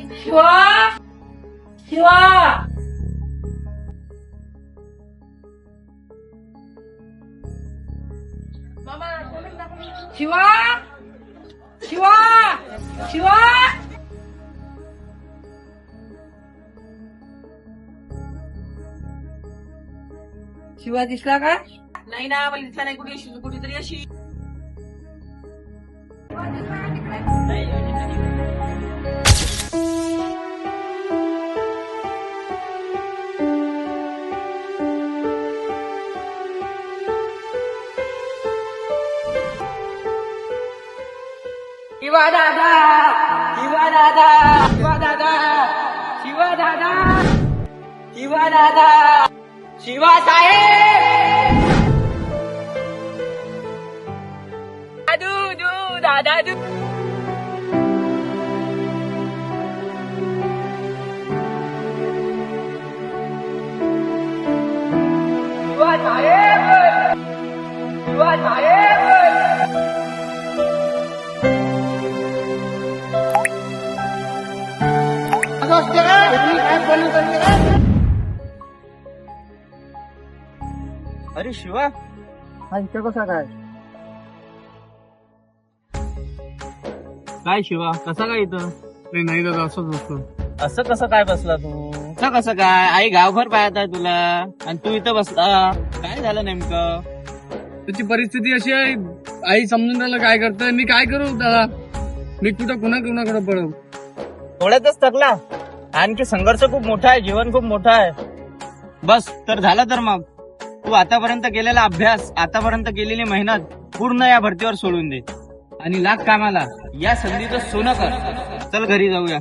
शिवा! शिवा! शिवा! शिवा! शिवा! शिवा दिसला का? नाही ना मला दिसला नाही कुठे कुठेतरी अशी. शिवा दादा शिवा दादा शिवा दादा शिवा दादा शिवा दादा शिवा साहेब दादू दू दादा दू. अरे शिवा. कसा काय? काय शिवा कसा काय इथं? नाही नाही दादा असंच असतं असं कसं काय बसला तू? असं कसं काय? आई गावभर पाहत आहे तुला. आणि तू इथं बसला. काय झालं नेमकं? त्याची परिस्थिती अशी आहे आई समजून राहिलं काय करतोय मी काय करू दादा? मी कुठं कुणा कुणाकडे पडू थोड्यातच थकला. आणखी संघर्ष खूप मोठा आहे जीवन खूप मोठा आहे. बस तर झालं तर मग. तू आतापर्यंत केलेला अभ्यास आतापर्यंत केलेली मेहनत पूर्ण या भरतीवर सोडून दे. आणि लाग कामाला. या संधीचं सोनं कर. चल घरी जाऊया.